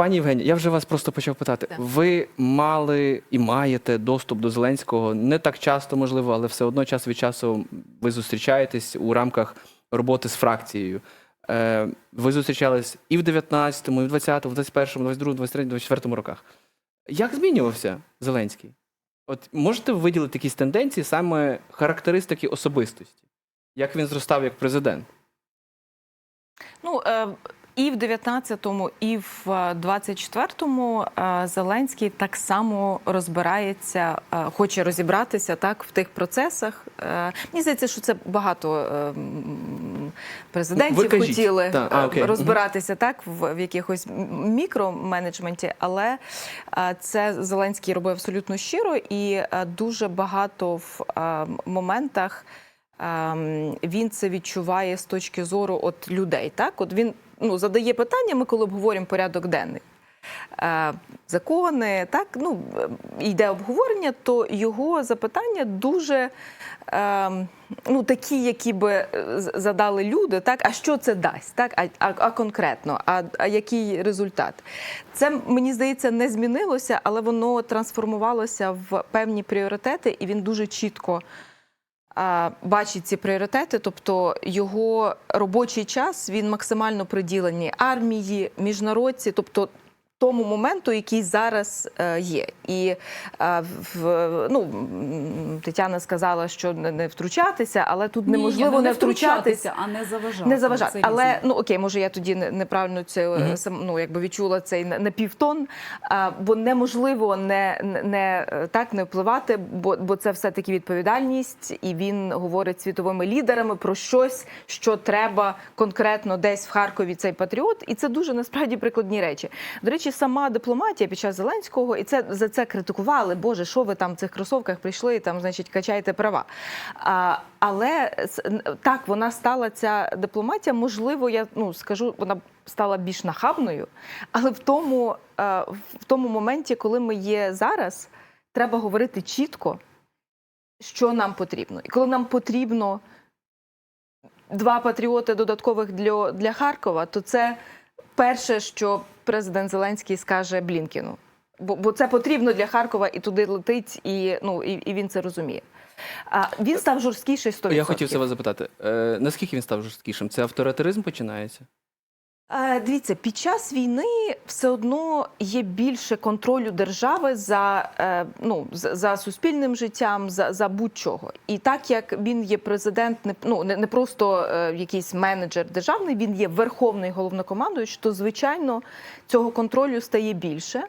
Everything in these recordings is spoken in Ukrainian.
Пані Євгенія, я вже вас просто почав питати. Так. Ви мали і маєте доступ до Зеленського не так часто, можливо, але все одно час від часу ви зустрічаєтесь у рамках роботи з фракцією. Е, ви зустрічались і в 19-му, і в 20-му, в 21-му, 22-му, 23-му, 24-му роках. Як змінювався Зеленський? От можете виділити якісь тенденції, саме характеристики особистості? Як він зростав як президент? Ну е, і в 19-му, і в е, 24-му е, Зеленський так само розбирається, е, хоче розібратися так в тих процесах. Е, Мені здається, що це багато е, президентів Ви кажіть. хотіли Так, а, е, розбиратися так в, в якихось мікроменеджменті, але е, це Зеленський робив абсолютно щиро і е, дуже багато в е, моментах. ем, Він це відчуває з точки зору от людей. Так, от він ну задає питання. Ми коли обговорюємо порядок денний. Е, Закони, так ну е, йде обговорення, то його запитання дуже е, ну такі, які би е, задали люди, так а що це дасть, так а, а, а конкретно, а, а який результат? Це мені здається не змінилося, але воно трансформувалося в певні пріоритети, і він дуже чітко бачить ці пріоритети, тобто його робочий час він максимально приділений армії, міжнародці, тобто тому моменту, який зараз е, є. І е, в, ну, Тетяна сказала, що не, не втручатися, але тут Ні, неможливо ні, не втручатися. а не заважати. Не заважати, Це але ну окей, може я тоді неправильно це Мгм. сам ну якби відчула цей на- напівтон, а, бо неможливо не, не- не так не впливати, бо, бо це все таки відповідальність, і він говорить світовими лідерами про щось, що треба конкретно десь в Харкові цей патріот, і це дуже насправді прикладні речі. До речі, сама дипломатія під час Зеленського, і це за це критикували. Боже, що ви там в цих кросовках прийшли, там, значить, качаєте права. А, але так вона стала ця дипломатія. Можливо, я ну скажу, вона стала більш нахабною, але в тому, е, в тому моменті, коли ми є зараз, треба говорити чітко, що нам потрібно. І коли нам потрібно два патріоти додаткових для, для Харкова, то це перше, що президент Зеленський скаже Блінкіну. Бо, бо це потрібно для Харкова і туди летить, і, ну, і, і він це розуміє. А, він став жорсткіший 100%. Я хотів себе запитати. Е, наскільки він став жорсткішим? Це авторитаризм починається? Е, Дивіться, під час війни все одно є більше контролю держави за, е, ну, за, суспільним життям, за, за будь-чого. І так як він є президент, не, ну, не, просто е, якийсь менеджер державний, він є верховний головнокомандуючий, то звичайно цього контролю стає більше.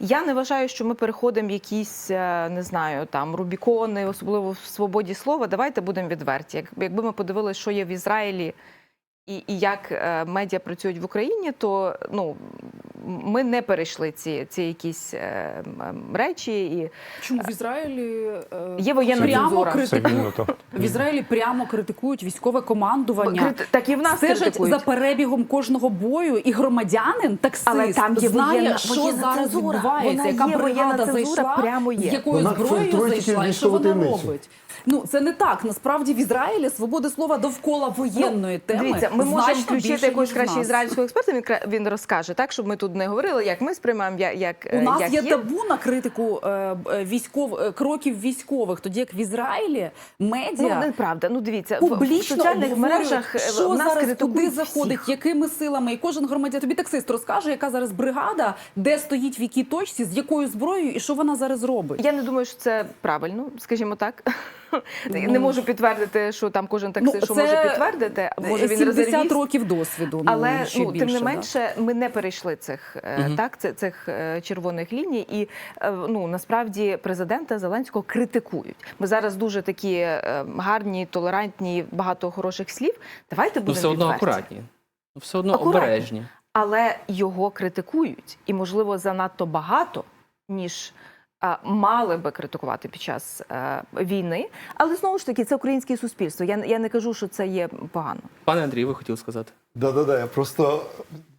Я не вважаю, що ми переходимо якісь, не знаю, там Рубікони, особливо в свободі слова. Давайте будемо відверті. Як- Якби ми подивилися, що є в Ізраїлі і, і як е, медіа працюють в Україні, то ну ми не перейшли ці, ці якісь е, речі. І Чому в Ізраїлі е, Є воєнна прямо критикують в Ізраїлі прямо критикують військове командування. Крит- так і в нас Стежать критикують. за перебігом кожного бою, і громадянин, таксист, Але там є знає, воєнна- що воєнна зараз цензура. відбувається, Вона яка є, бригада зайшла, прямо є. з якою Вона зброєю зайшла, і що вона робить. Ну це не так. Насправді в Ізраїлі свободи слова довкола воєнної теми. Ну, Дивіться, ми можемо включити якогось краще ізраїльського експерта. Він він розкаже так, щоб ми тут не говорили, як ми сприймаємо, як, як У е, нас як є табу на критику е, е, військов кроків військових, тоді як в Ізраїлі Ну, медіа неправда. Ну дивіться, в- в публічно соціальних мережах що в нас зараз всіх. заходить, якими силами, і кожен громадян тобі таксист розкаже, яка зараз бригада, де стоїть в якій точці, з якою зброєю і що вона зараз робить. Я не думаю, що це правильно, скажімо так. Ну, не можу підтвердити, що там кожен таксист ну, що може підтвердити. Може він 70 років досвіду. Але ну, ще ну, більше, тим не да. менше, ми не перейшли цих е, так, це- цих е, червоних ліній, і е, ну насправді президента Зеленського критикують. Ми зараз дуже такі гарні, толерантні, багато хороших слів. Давайте Ну, будемо все одно відверті. акуратні. Ну, все одно Акуратні. обережні. але його критикують, і можливо занадто багато, ніж. А, Мали би критикувати під час е, війни, але знову ж таки це українське суспільство. Я, я не кажу, що це є погано. Пане Андрій, ви хотіли сказати? Да-да-да, я просто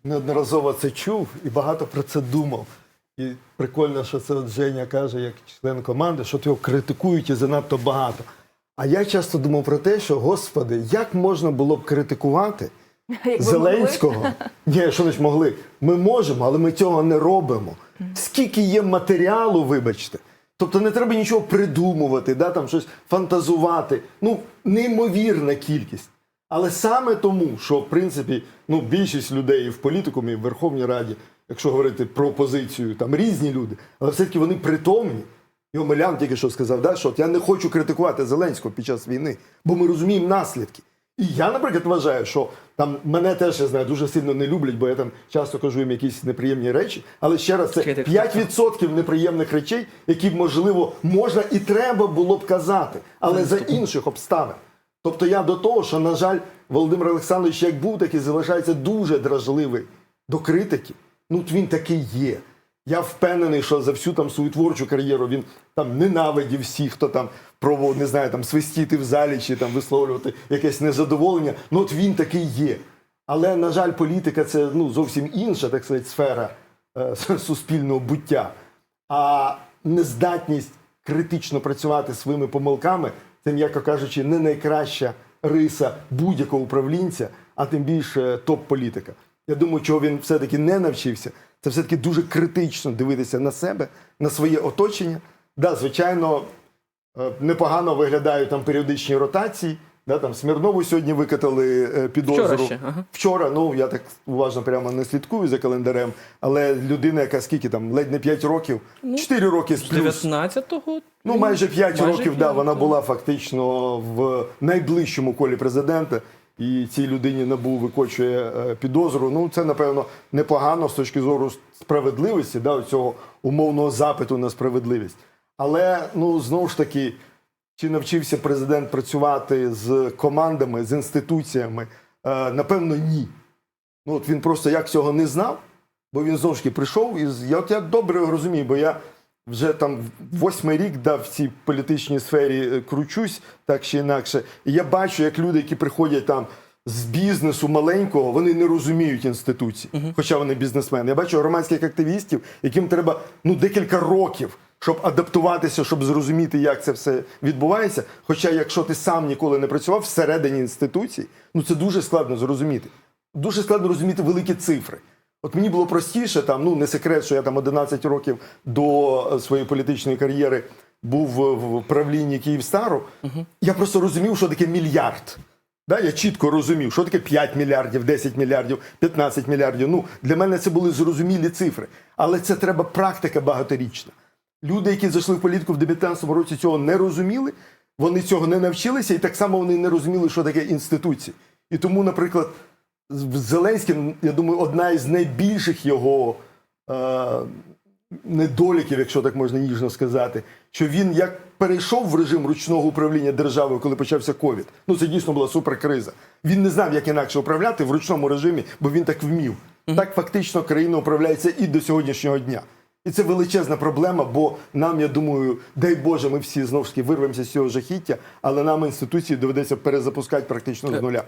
неодноразово це чув і багато про це думав. І прикольно, що це от Женя каже, як член команди, що його критикують і занадто багато. А я часто думав про те, що, господи, як можна було б критикувати, Зеленського. Ні, що значить могли? Ми можемо, але ми цього не робимо. Скільки є матеріалу, вибачте. Тобто не треба нічого придумувати, да, там щось фантазувати. Ну, неймовірна кількість. Але саме тому, що в принципі ну, більшість людей в політикумі, в Верховній Раді, якщо говорити про опозицію, там різні люди, але все-таки вони притомні. І Омелян тільки що сказав, да, що от я не хочу критикувати Зеленського під час війни, бо ми розуміємо наслідки. І я, наприклад, вважаю, що там мене теж я знаю, дуже сильно не люблять, бо я там часто кажу їм якісь неприємні речі. Але ще раз, це Чекайте, 5% неприємних речей, які, можливо, можна і треба було б казати, але за інших обставин. Тобто я до того, що, на жаль, Володимир Олександрович як був, так і залишається дуже дражливий до критики. Ну, от він такий є. Я впевнений, що за всю там свою творчу кар'єру він там ненавидів всіх, хто там пробував, не знаю, там свистіти в залі чи там висловлювати якесь незадоволення. Ну от він такий є. Але, на жаль, політика це ну, зовсім інша, так сказати, сфера е, суспільного буття. А нездатність критично працювати своїми помилками це, м'яко кажучи, не найкраща риса будь-якого управлінця, а тим більше топ-політика. Я думаю, чого він все-таки не навчився, це все-таки дуже критично дивитися на себе, на своє оточення. Да, звичайно, е, непогано виглядають там періодичні ротації. Да, там Смірнову сьогодні викатали е, підозру. Вчора ще, ага. Вчора, ну я так уважно прямо не слідкую за календарем, але людина, яка скільки там, ледь не 5 років, 4 роки з плюс. 19-го? Ну, майже 5 майже років, да, вона була фактично в найближчому колі президента, і цій людині НАБУ викочує е, підозру. Ну, це, напевно, непогано з точки зору справедливості, да, цього умовного запиту на справедливість. Але ну знову ж таки, чи навчився президент працювати з командами, з інституціями? Е, напевно, ні. Ну, от він просто як цього не знав, бо він знову ж таки прийшов і я, я добре розумію, бо я вже там восьмий рік да, в цій політичній сфері е, кручусь так чи інакше. І я бачу, як люди, які приходять там з бізнесу маленького, вони не розуміють інституцій, хоча вони бізнесмени. Я бачу громадських активістів, яким треба ну, декілька років. Щоб адаптуватися, щоб зрозуміти, як це все відбувається. Хоча, якщо ти сам ніколи не працював всередині інституцій, ну це дуже складно зрозуміти. Дуже складно розуміти великі цифри. От мені було простіше, там, ну не секрет, що я там 11 років до е, своєї політичної кар'єри був в, правлінні Київстару. Я просто розумів, що таке мільярд. Да, я чітко розумів, що таке 5 мільярдів, 10 мільярдів, 15 мільярдів. Ну, для мене це були зрозумілі цифри. Але це треба практика багаторічна. Люди, які зайшли в політику в 19 році, цього не розуміли, вони цього не навчилися, і так само вони не розуміли, що таке інституції. І тому, наприклад, з Зеленським, я думаю, одна із найбільших його е, недоліків, якщо так можна ніжно сказати, що він як перейшов в режим ручного управління державою, коли почався ковід. Ну це дійсно була суперкриза. Він не знав, як інакше управляти в ручному режимі, бо він так вмів. Так фактично країна управляється і до сьогоднішнього дня. І це величезна проблема, бо нам, я думаю, дай Боже, ми всі знову ж таки вирвемося з цього жахіття, але нам інституції доведеться перезапускати практично з нуля.